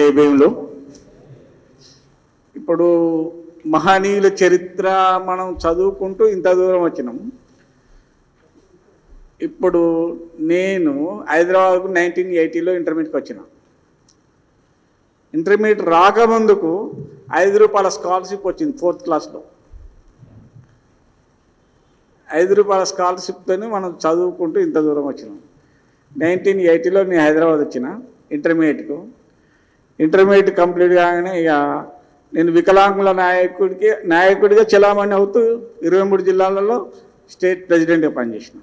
జై భీములు ఇప్పుడు మహనీయుల చరిత్ర మనం చదువుకుంటూ ఇంత దూరం వచ్చినాం. ఇప్పుడు నేను హైదరాబాద్కు నైన్టీన్ ఎయిటీలో ఇంటర్మీడియట్కి వచ్చిన. ఇంటర్మీడియట్ రాకముందుకు ఐదు రూపాయల స్కాలర్షిప్ వచ్చింది ఫోర్త్ క్లాస్లో. ఐదు రూపాయల స్కాలర్షిప్తోనే మనం చదువుకుంటూ ఇంత దూరం వచ్చినాం. నైన్టీన్ ఎయిటీలో నేను హైదరాబాద్ వచ్చిన ఇంటర్మీడియట్కు. ఇంటర్మీడియట్ కంప్లీట్ కాగానే ఇక నేను వికలాంగుల నాయకుడికి నాయకుడిగా చలామణి అవుతూ ఇరవై మూడు జిల్లాలలో స్టేట్ ప్రెసిడెంట్గా పనిచేసిన.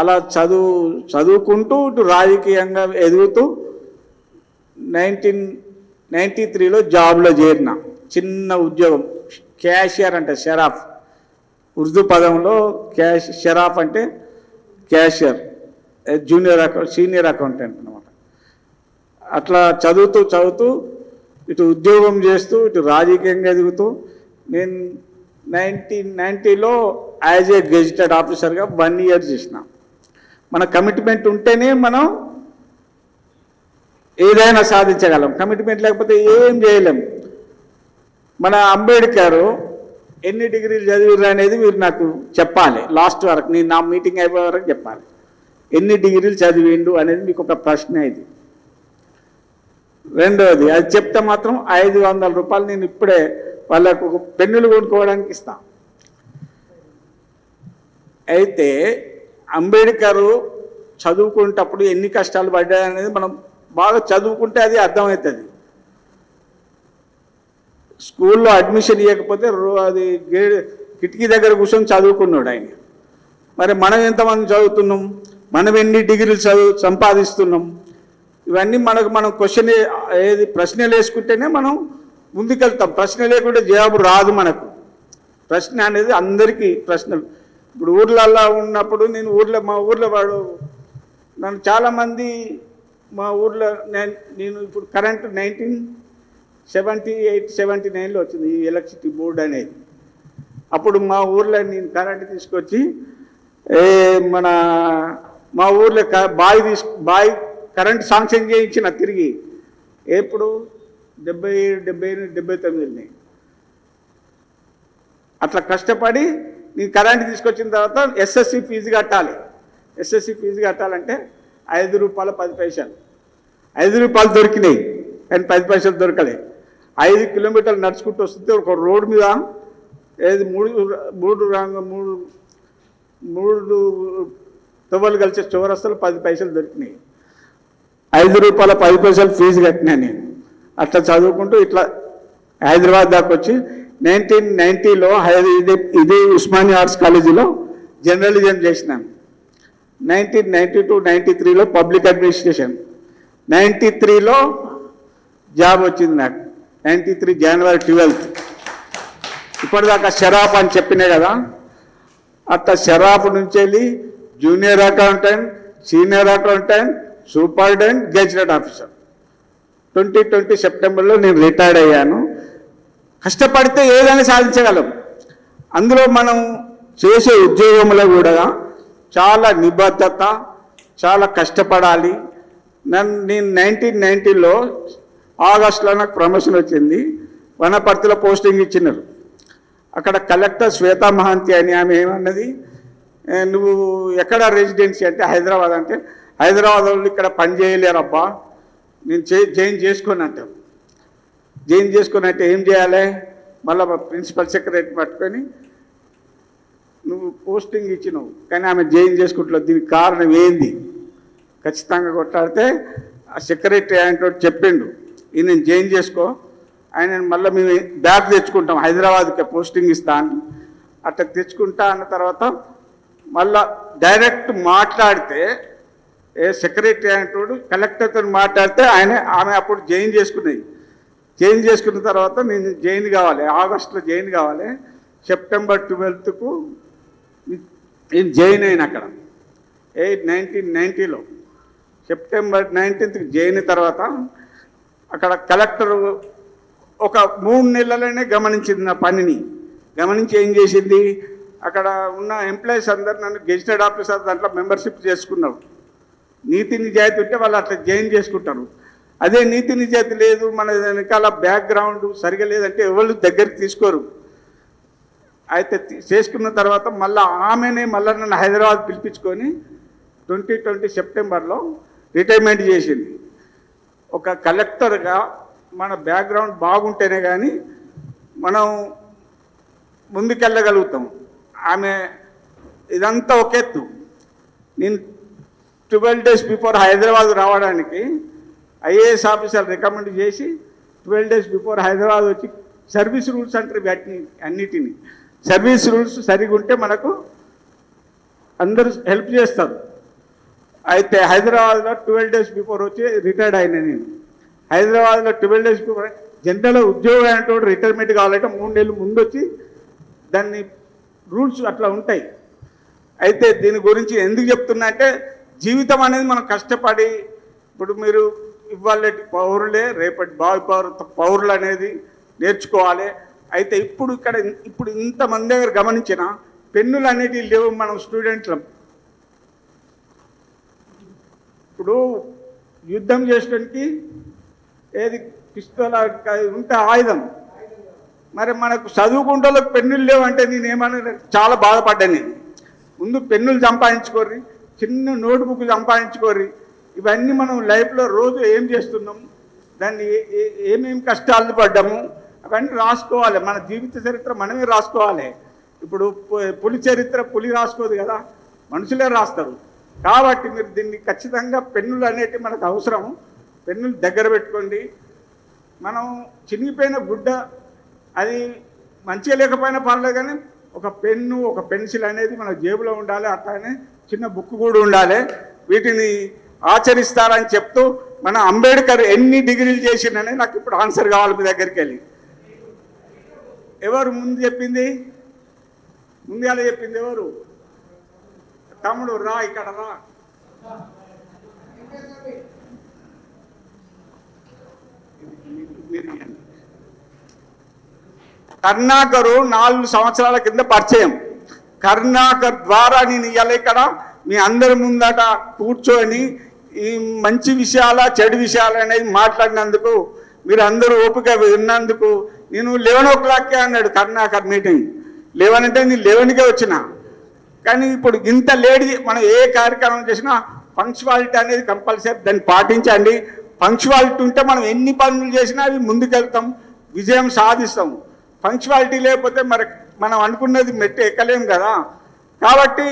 అలా చదువు చదువుకుంటూ ఇటు రాజకీయంగా ఎదుగుతూ నైన్టీన్ నైంటీ త్రీలో జాబ్లో చేరిన. చిన్న ఉద్యోగం క్యాషియర్ అంటే షరాఫ్. ఉర్దూ పదంలో క్యాష్ షరాఫ్ అంటే cashier junior account senior accountant అనమాట అట్లా చదువుతూ చదువుతూ ఇటు ఉద్యోగం చేస్తూ ఇటు రాజకీయంగా ఎదుగుతూ నేను నైన్టీన్ నైంటీలో యాజ్ ఏ గెజిటెడ్ ఆఫీసర్గా వన్ ఇయర్ చేసిన. మన కమిట్మెంట్ ఉంటేనే మనం ఏదైనా సాధించగలం. కమిట్మెంట్ లేకపోతే ఏం చేయలేం. మన అంబేద్కర్ ఎన్ని డిగ్రీలు చదివిర్రు అనేది మీరు నాకు చెప్పాలి. లాస్ట్ వరకు నేను నా మీటింగ్ అయిపోయే వరకు చెప్పాలి. ఎన్ని డిగ్రీలు చదివిండు అనేది మీకు ఒక ప్రశ్న ఇది. రెండవది అది చెప్తే మాత్రం ఐదు వందల రూపాయలు నేను ఇప్పుడే వాళ్ళకు ఒక పెన్నులు కొనుక్కోవడానికి ఇస్తాను అయితే అంబేద్కర్ చదువుకునేటప్పుడు ఎన్ని కష్టాలు పడ్డాయి అనేది మనం బాగా చదువుకుంటే అది అర్థమవుతుంది. స్కూల్లో అడ్మిషన్ ఇవ్వకపోతే రో- అది కిటికీ దగ్గర కూర్చొని చదువుకున్నాడు ఆయన. మరి మనం ఎంతమంది చదువుతున్నాం? మనం ఎన్ని డిగ్రీలు చదువు సంపాదిస్తున్నాం? ఇవన్నీ మనకు మనం క్వశ్చన్ ఏది ప్రశ్నలు వేసుకుంటేనే మనం ముందుకెళ్తాం. ప్రశ్న లేకుంటే జవాబు రాదు మనకు. ప్రశ్న అనేది అందరికీ ప్రశ్నలు ఇప్పుడు ఊర్లల్లో ఉన్నప్పుడు నేను ఊర్లో మా ఊర్లో వాడు నన్ను చాలామంది మా ఊర్లో నేను నేను ఇప్పుడు current nineteen seventy eight seventy నైన్లో వచ్చింది ఈ ఎలక్ట్రిసిటీ బోర్డు అనేది. అప్పుడు మా ఊర్లో నేను కరెంట్ తీసుకొచ్చి ఏ మన మా ఊర్లో క- బావి తీసు బావి కరెంట్ శాంక్షన్ చేయించిన తిరిగి ఎప్పుడు? డెబ్బై ఏడు డెబ్బై ఎనిమిది డెబ్బై తొమ్మిదిని. అట్లా కష్టపడి నేను కరెంట్ తీసుకొచ్చిన తర్వాత ఎస్ఎస్సి ఫీజు కట్టాలి. ఎస్ఎస్సి ఫీజు కట్టాలంటే ఐదు రూపాయల పది పైసలు. ఐదు రూపాయలు దొరికినాయి కానీ పది పైసలు దొరకలే. ఐదు కిలోమీటర్లు నడుచుకుంటూ వస్తుంటే ఒక రోడ్డు మీద ఏది మూడు మూడు రంగు మూడు మూడు తువ్వలు కలిసే చౌరస్తలు పది పైసలు దొరికినాయి. ఐదు రూపాయల పది పైసలు ఫీజు కట్టినా నేను. అట్లా చదువుకుంటూ ఇట్లా హైదరాబాద్ దాకా వచ్చి నైన్టీన్ నైంటీలో ఇదే ఇదే ఉస్మానియా ఆర్ట్స్ కాలేజీలో జర్నలిజం చేసినాను నైన్టీన్ నైంటీ టూ నైంటీ త్రీలో పబ్లిక్ అడ్మినిస్ట్రేషన్. నైంటీ త్రీలో జాబ్ వచ్చింది నాకు. Ninety three January twelfth. ఇప్పటిదాకా షరాఫ్ అని చెప్పినా కదా అట్లా షరాఫ్ నుంచి వెళ్ళి junior accountant senior accountant superintendent gazetted officer. Twenty twenty సెప్టెంబర్లో నేను రిటైర్డ్ అయ్యాను. కష్టపడితే ఏదైనా సాధించగలం. అందులో మనం చేసే ఉద్యోగంలో కూడా చాలా నిబద్ధత చాలా కష్టపడాలి. నన్ను నేను నైన్టీన్ నైంటీలో ఆగస్టులో నాకు ప్రమోషన్ వచ్చింది. వనపర్తిలో పోస్టింగ్ ఇచ్చినారు. అక్కడ కలెక్టర్ శ్వేతా మహాంతి అని ఆమె ఏమన్నది నువ్వు ఎక్కడ రెసిడెన్సీ అంటే హైదరాబాద్ అంటే హైదరాబాద్ వాళ్ళు ఇక్కడ పని చేయలేరబ్బా. నేను చే జాయిన్ చేసుకొని అంటాం. జాయిన్ చేసుకొని అంటే ఏం చేయాలి? మళ్ళీ ప్రిన్సిపల్ సెక్రటరీ పట్టుకొని నువ్వు పోస్టింగ్ ఇచ్చినావు. కానీ ఆమె జాయిన్ చేసుకుంటున్నావు దీనికి కారణం ఏంది? ఖచ్చితంగా కొట్లాడితే ఆ సెక్రటరీ ఆయన చెప్పిండు. ఈయన నేను జాయిన్ చేసుకో. ఆయన మళ్ళీ మేము బ్యాగ్ తెచ్చుకుంటాం. హైదరాబాద్కి పోస్టింగ్ ఇస్తా అని. అట్లా తెచ్చుకుంటా అన్న తర్వాత మళ్ళా డైరెక్ట్ మాట్లాడితే ఏ సెక్రటరీ అయినటువంటి కలెక్టర్తో మాట్లాడితే ఆయన ఆమె అప్పుడు జాయిన్ చేసుకున్నాయి జాయిన్ చేసుకున్న తర్వాత నేను జాయిన్ కావాలి ఆగస్టులో జాయిన్ కావాలి. సెప్టెంబర్ ట్వెల్త్కు నేను జాయిన్ అయిన అక్కడ. ఎయిట్ నైన్టీన్ నైంటీలో సెప్టెంబర్ నైన్టీన్త్కి జాయిన్ తర్వాత అక్కడ కలెక్టర్ ఒక మూడు నెలలనే గమనించింది నా పనిని. గమనించి ఏం చేసింది? అక్కడ ఉన్న ఎంప్లాయీస్ అందరు నన్ను గెజిటెడ్ ఆఫీసర్ దాంట్లో మెంబర్షిప్ చేసుకున్నాడు నీతి నిజాయితీ ఉంటే వాళ్ళు అట్లా జాయిన్ చేసుకుంటారు. అదే నీతి నిజాతి లేదు మన వెనకాల బ్యాక్గ్రౌండ్ సరిగా లేదంటే ఎవరు దగ్గరికి తీసుకోరు. అయితే చేసుకున్న తర్వాత మళ్ళీ ఆమెనే మళ్ళీ నన్ను హైదరాబాద్ పిలిపించుకొని ట్వంటీ ట్వంటీ సెప్టెంబర్లో రిటైర్మెంట్ చేసింది. ఒక కలెక్టర్గా మన బ్యాక్గ్రౌండ్ బాగుంటేనే కానీ మనం ముందుకెళ్ళగలుగుతాం. ఆమె ఇదంతా ఒక ఎత్తు. నేను ట్వెల్వ్ డేస్ బిఫోర్ హైదరాబాద్ రావడానికి ఐఏఎస్ ఆఫీసర్ రికమెండ్ చేసి ట్వెల్వ్ డేస్ బిఫోర్ హైదరాబాద్ వచ్చి సర్వీస్ రూల్స్ అంటారు వాటిని అన్నిటిని. సర్వీస్ రూల్స్ సరిగా ఉంటే మనకు అందరూ హెల్ప్ చేస్తారు. అయితే హైదరాబాద్లో ట్వెల్వ్ డేస్ బిఫోర్ వచ్చి రిటైర్డ్ అయిన నేను. హైదరాబాద్లో ట్వెల్వ్ డేస్ బిఫోర్ జనరల్ ఉద్యోగం అనేటువంటి రిటైర్మెంట్ కావాలంటే మూడు నెలలు ముందు వచ్చి దాన్ని రూల్స్ అట్లా ఉంటాయి. అయితే దీని గురించి ఎందుకు చెప్తున్నా అంటే జీవితం అనేది మనం కష్టపడి ఇప్పుడు మీరు ఇవాళ పౌరులే రేపటి భావి పౌరు పౌరులు అనేది నేర్చుకోవాలి. అయితే ఇప్పుడు ఇక్కడ ఇప్పుడు ఇంతమంది దగ్గర గమనించిన పెన్నులు అనేటివి లేవు మనం స్టూడెంట్లం. ఇప్పుడు యుద్ధం చేసడానికి ఏది పిస్తోల ఉంటే ఆయుధం. మరి మనకు చదువుకుంటే పెన్నులు లేవంటే అంటే ఏమన్నా చాలా బాధపడ్డాను నేను. ముందు పెన్నులు సంపాదించుకోర్రి చిన్న నోట్బుక్ సంపాదించుకోరి. ఇవన్నీ మనం లైఫ్లో రోజు ఏం చేస్తున్నాం? దాన్ని ఏ- కష్టాలు పడ్డాము? అవన్నీ రాసుకోవాలి. మన జీవిత చరిత్ర మనమే రాసుకోవాలి. ఇప్పుడు పులి చరిత్ర పులి రాసుకోదు కదా? మనుషులే రాస్తారు. కాబట్టి మీరు దీన్ని ఖచ్చితంగా పెన్నులు అనేటివి మనకు అవసరం. పెన్నులు దగ్గర పెట్టుకోండి. మనం చినిగిపోయిన గుడ్డ అది మంచిగా లేకపోయినా పర్లేదు కానీ ఒక పెన్ను ఒక పెన్సిల్ అనేది మన జేబులో ఉండాలి అట్లానే చిన్న బుక్ కూడా ఉండాలి. వీటిని ఆచరిస్తారని చెప్తూ మన అంబేద్కర్ ఎన్ని డిగ్రీలు చేసిండని నాకు ఇప్పుడు ఆన్సర్ కావాలి మీ దగ్గరికి వెళ్ళి. ఎవరు ముందు చెప్పింది? ముందు చెప్పింది ఎవరు? తమ్ముడు రా ఇక్కడ రా. కర్ణాకరు నాలుగు సంవత్సరాల కింద పరిచయం. కర్ణాకర్ ద్వారా నేను ఇవాళ ఇక్కడ. మీ అందరి ముందట కూర్చొని ఈ మంచి విషయాల చెడు విషయాలు అనేది మాట్లాడినందుకు మీరు అందరూ ఓపిక విన్నందుకు నేను లెవెన్ ఓ క్లాక్కే అన్నాడు కర్ణాకర్ మీటింగ్. లెవెన్ అంటే నేను లెవెన్కే వచ్చిన. కానీ ఇప్పుడు ఇంత లేడీ మనం ఏ కార్యక్రమం చేసినా పంక్చువాలిటీ అనేది కంపల్సరీ దాన్ని పాటించండి. పంక్చువాలిటీ ఉంటే మనం ఎన్ని పనులు చేసినా అవి ముందుకెళ్తాం విజయం సాధిస్తాం. పంక్చువాలిటీ లేకపోతే మరి మనం అనుకున్నది మెట్టు ఎక్కలేం కదా. కాబట్టి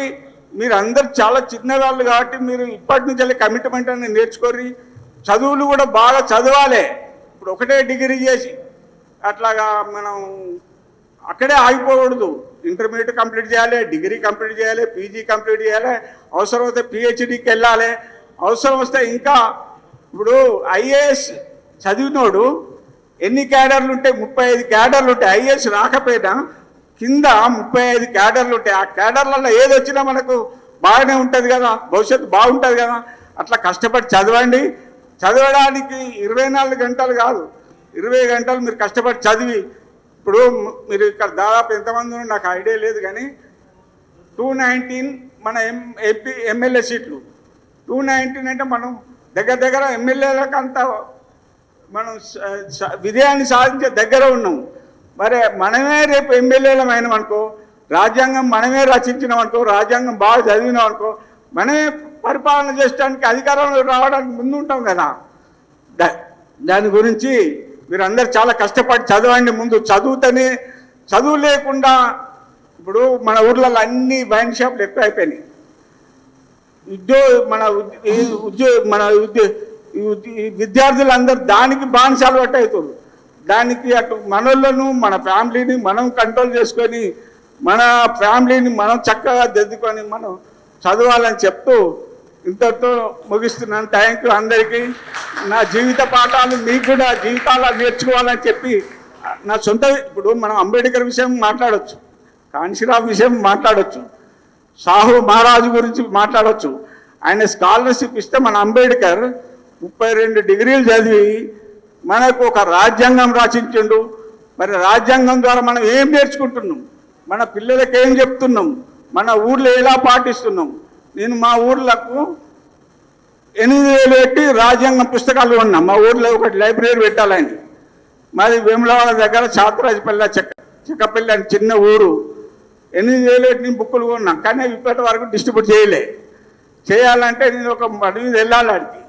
మీరు అందరు చాలా చిన్నవాళ్ళు కాబట్టి మీరు ఇప్పటి నుంచి కమిట్మెంట్ అనేది నేర్చుకోరి చదువులు కూడా బాగా చదవాలి. ఇప్పుడు ఒకటే డిగ్రీ చేసి అట్లాగా మనం అక్కడే ఆగిపోకూడదు. ఇంటర్మీడియట్ కంప్లీట్ చేయాలి డిగ్రీ కంప్లీట్ చేయాలి పీజీ కంప్లీట్ చేయాలి అవసరం వస్తే పిహెచ్డికి వెళ్ళాలి. అవసరం వస్తే ఇంకా ఇప్పుడు ఐఏఎస్ చదివినోడు ఎన్ని క్యాడర్లు ఉంటాయి ముప్పై ఐదు క్యాడర్లు ఉంటాయి ఐఏఎస్ రాకపోయినా కింద ముప్పై ఐదు క్యాడర్లు ఉంటాయి ఆ క్యాడర్లలో ఏది వచ్చినా మనకు బాగానే ఉంటుంది కదా భవిష్యత్తు బాగుంటుంది కదా. అట్లా కష్టపడి చదవండి. చదవడానికి ఇరవై నాలుగు గంటలు కాదు. ఇరవై గంటలు మీరు కష్టపడి చదివి ఇప్పుడు మీరు ఇక్కడ దాదాపు ఎంతమంది నాకు ఐడియా లేదు కానీ టూ నైన్టీన్ మన ఎం ఎంపీ ఎమ్మెల్యే సీట్లు. టూ నైన్టీన్ అంటే మనం దగ్గర దగ్గర ఎమ్మెల్యేలకు అంత మనం విజయాన్ని సాధించే దగ్గర ఉన్నాం. మరి మనమే రేపు ఎమ్మెల్యేలం అయినాం అనుకో రాజ్యాంగం మనమే రచించినాం అనుకో రాజ్యాంగం బాగా చదివినాం అనుకో మనమే పరిపాలన చేయడానికి అధికారంలో రావడానికి ముందు ఉంటాం కదా. దాని గురించి మీరు చాలా కష్టపడి చదవండి ముందు. చదువుతనే చదువు లేకుండా ఇప్పుడు మన ఊర్లలో అన్ని వైన్ షాపులు ఎక్కువ అయిపోయినాయి ఉద్యోగ మన ఉద్యోగ మన ఉద్యోగ విద్యార్థులందరూ దానికి బానిసలు పట్టు అవుతారు దానికి అటు మనలను మన ఫ్యామిలీని మనం కంట్రోల్ చేసుకొని మన ఫ్యామిలీని మనం చక్కగా దిద్దుకొని మనం చదవాలని చెప్తూ ఇంతతో ముగిస్తున్నాను. థ్యాంక్ యూ అందరికీ. నా జీవిత పాఠాలు మీకు కూడా జీవితాలు నేర్చుకోవాలని చెప్పి నా సొంత ఇప్పుడు మనం అంబేద్కర్ విషయం మాట్లాడవచ్చు కాన్షీరావు విషయం మాట్లాడవచ్చు సాహు మహారాజు గురించి మాట్లాడవచ్చు ఆయన స్కాలర్షిప్ ఇస్తే మన అంబేద్కర్ ముప్పై రెండు డిగ్రీలు చదివి మనకు ఒక రాజ్యాంగం రచించిండు మరి రాజ్యాంగం ద్వారా మనం ఏం నేర్చుకుంటున్నాం? మన పిల్లలకి ఏం చెప్తున్నాం? మన ఊర్లో ఎలా పాటిస్తున్నాం? నేను మా ఊర్లకు ఎనిమిది వేలు పెట్టి రాజ్యాంగం పుస్తకాలు కొన్నాం. మా ఊర్లో ఒకటి లైబ్రరీ పెట్టాలని మాది వేములవాడ దగ్గర చాతరాజపల్లి చెక్క చెక్కపల్లి అని చిన్న ఊరు. ఎనిమిది వేలు పెట్టి నేను బుక్కులు కొన్నాం. కానీ ఇప్పటి వరకు డిస్ట్రిబ్యూట్ చేయలే. చేయాలంటే నేను ఒక అడవి వెళ్ళాలి ఆడికి.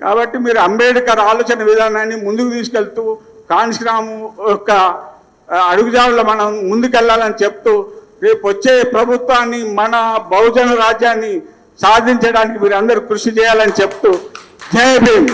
కాబట్టి మీరు అంబేద్కర్ ఆలోచన విధానాన్ని ముందుకు తీసుకెళ్తూ కాన్స్గ్రాము యొక్క ఆ, అడుగుజాడలో మనం ముందుకెళ్ళాలని చెప్తూ రేపు వచ్చే ప్రభుత్వాన్ని మన బహుజన రాజ్యాన్ని సాధించడానికి మీరు అందరూ కృషి చేయాలని చెప్తూ జై భీమ్.